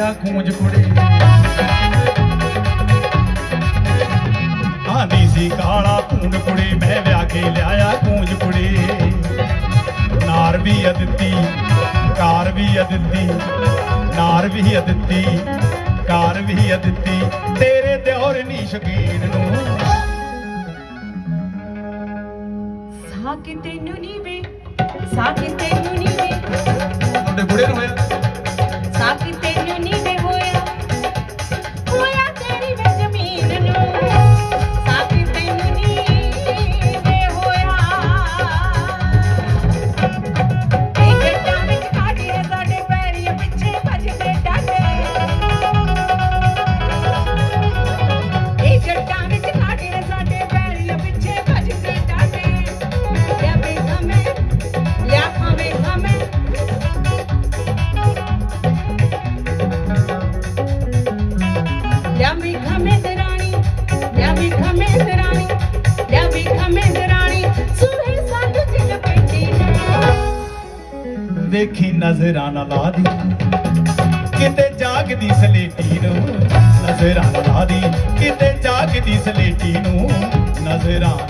ਆ ਖੂੰਜ ਕੁੜੇ। ਆਂਦੀ ਸੀ ਕਾਲਾ ਭੂੰਡ ਕੁੜੇ ਮੈਂ ਵਿਆਹ ਕੇ ਲਿਆਇਆ ਖੂੰਜ ਕੁੜੇ। ਨਾਰ ਵੀ ਅਦਿੱਤੀ ਕਾਰ ਵੀ ਅਦਿੱਤੀ ਨਾਰ ਵੀ ਅਦਿੱਤੀ ਕਾਰ ਵੀ ਅਦਿੱਤੀ। ਤੇਰੇ ਦਿਓਰ ਨੀ ਸ਼ਕੀਨ ਨੂੰ। ਸਾਕੇ ਤੈਨੂੰ ਨੀ ਵੇ ਸਾਕੇ ਤੈਨੂੰ ਨੀ ਵੇ। ਤੁਹਾਡੇ ਬੁੜੇ ਨੂੰ ਹੋਇਆ? ਸਾਕੇ ਵੇਖੀ ਨਜ਼ਰਾਂ ਨਾ ਲਾ ਦੀ। ਕਿਤੇ ਜਾਗਦੀ ਸਲੇਟੀ ਨੂੰ ਨਜ਼ਰਾਂ ਨਾ ਲਾ ਦੀ। ਕਿਤੇ ਜਾਗਦੀ ਸਲੇਟੀ ਨੂੰ ਨਜ਼ਰਾਂ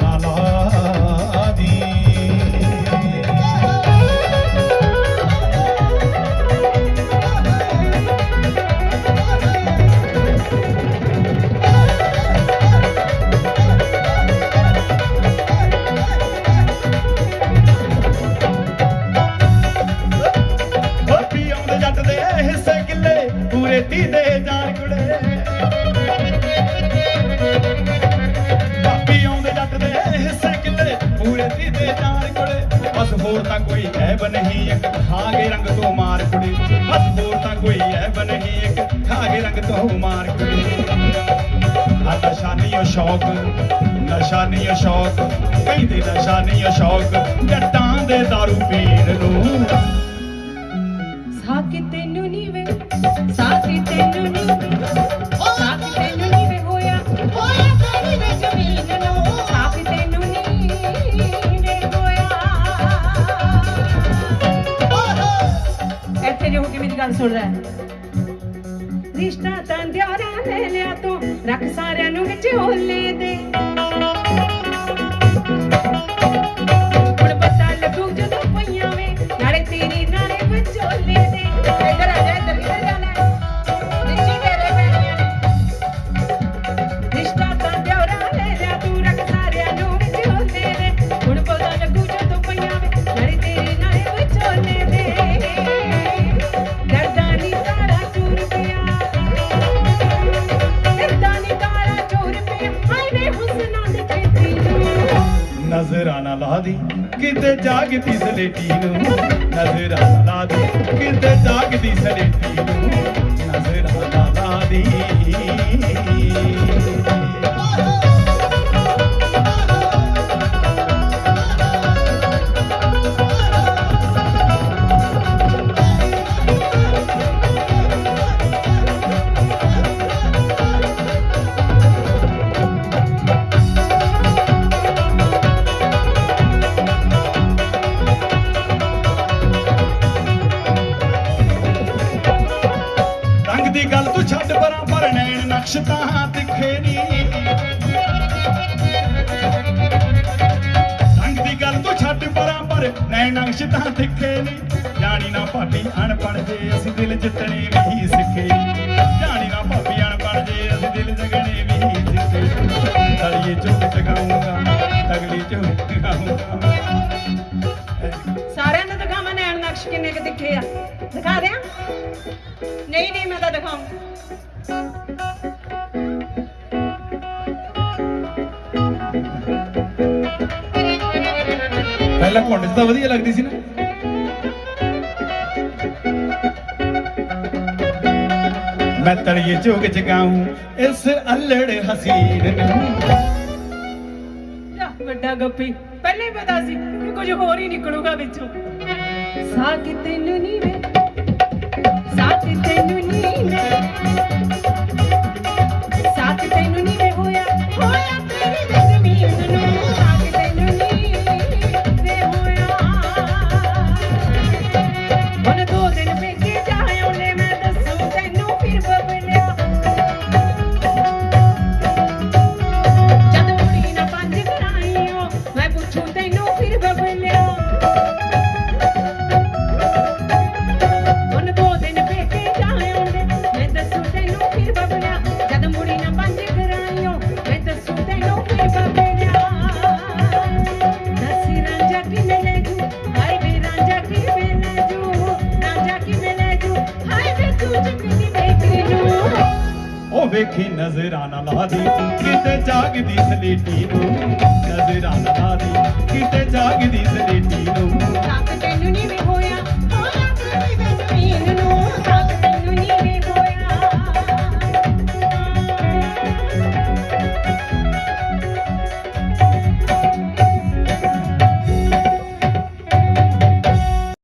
ਹੋਰ ਤਾਂ ਕੋਈ ਐਬ ਨਹੀਂ ਇੱਕ, ਖਾਗੇ ਰੰਗ ਤੋਂ ਮਾਰ ਕੁੜੇ। ਬਸ ਹੋਰ ਤਾਂ ਕੋਈ ਐਬ ਨਹੀਂ ਇੱਕ, ਖਾਗੇ ਰੰਗ ਤੋਂ ਮਾਰ ਕੁੜੇ। ਆ ਨਸ਼ਾ ਨਹੀਂ ਉਹ ਸ਼ੌਕ ਨਸ਼ਾ ਨਹੀਂ ਉਹ ਸ਼ੌਕ, ਕਹਿੰਦੇ ਨਸ਼ਾ ਨਹੀਂ ਉਹ ਸ਼ੌਕ, ਜੱਟਾਂ ਦੇ ਦਾਰੂ ਪੀਣ ਨੂੰ। ਸਾਕੇ ਤੈਨੂੰ ਨੀ ਵੇ ਸਾਕੇ ਗੱਲ ਸੁਣ ਰਿਹਾ ਰਿਸ਼ਤਾ ਤਾਂ ਦਿਆਰਾ ਲੈ ਲਿਆ ਤੂੰ, ਰੱਖ ਸਾਰਿਆਂ ਨੂੰ ਵਿੱਚ ਹੋਲੇ ਦੇ। ਲਾ ਦੀ ਕਿਤੇ ਜਾਗਦੀ ਸਲੇਟੀ ਨੂੰ। ਨਜ਼ਰਾਂ ਨਾ ਲਾ ਦੀ ਕਿਤੇ ਜਾਗਦੀ ਸਲੇਟੀ ਨੂੰ। ਨਜ਼ਰਾਂ ਲਾ ਦੀ ਨੈਣ ਤਾਂ ਦਿਖੇ ਨੀ। ਰੰਗ ਦੀ ਗੱਲ ਤੂੰ ਛੱਡ ਪਰਾਂ ਪਰ ਨੈਣ ਨਕਸ਼ ਤਾਂ ਦਿਖੇ ਨੀ। ਜਾਣੀ ਨਾ ਭਾਬੀ ਅਣਪੜ ਜੇ ਅਸੀਂ ਦਿਲ ਜਿੱਤਣੇ ਵੀ ਸਿੱਖੇ। ਜਾਣੀ ਨਾ ਭਾਬੀ ਅਣਪੜ ਜੇ ਅਸੀਂ ਦਿਲ ਜਗਣੇ ਵੀ ਸਿੱਖੇ। ਤਲੀਏ ਝੁਕ ਟਗਾਉਂਗਾ ਤਗਲੀ ਝੁਕ ਟਗਾਉਂਗਾ ਸਾਰਿਆਂ ਨੂੰ ਦਿਖਾਵਾਂ ਨੈਣ ਨਕਸ਼ ਕਿੰਨੇ ਕੁ ਦਿਖੇ ਆ। ਦਿਖਾ ਦਿਆਂ? ਨਹੀਂ ਨਹੀਂ, ਮੈਂ ਤਾਂ ਦਿਖਾਉਂ ਪਹਿਲਾਂ ਘੁੰਡ ਤਾਂ ਵਧੀਆ ਲੱਗਦੀ ਸੀ ਨਾ। ਮੈਂ ਤੜੀਏ ਝੋਗ ਜਗਾਉਂ ਇਸ ਅਲੜ ਹਸੀਨ ਨੂੰ। ਵੱਡਾ ਗੱਪੀ ਪਹਿਲੇ ਹੀ ਪਤਾ ਸੀ ਕਿ ਕੁਝ ਹੋਰ ਹੀ ਨਿਕਲੂਗਾ ਵਿੱਚੋਂ। ਸਾਥ ਤੈਨੂੰ ਨਹੀਂ ਵੇ ਸਾਥ ਤੈਨੂੰ ਨਹੀਂ ਵੇ ਵੇਖੀ ਨਜ਼ਰਾਂ ਨਾ ਲਾ ਦੀ। ਕਿਤੇ ਜਾਗਦੀ ਸਲੇਟੀ ਨੂੰ ਨਜ਼ਰਾਂ ਨਾ ਲਾ ਦੀ। ਕਿਤੇ ਜਾਗਦੀ ਸਲੇਟੀ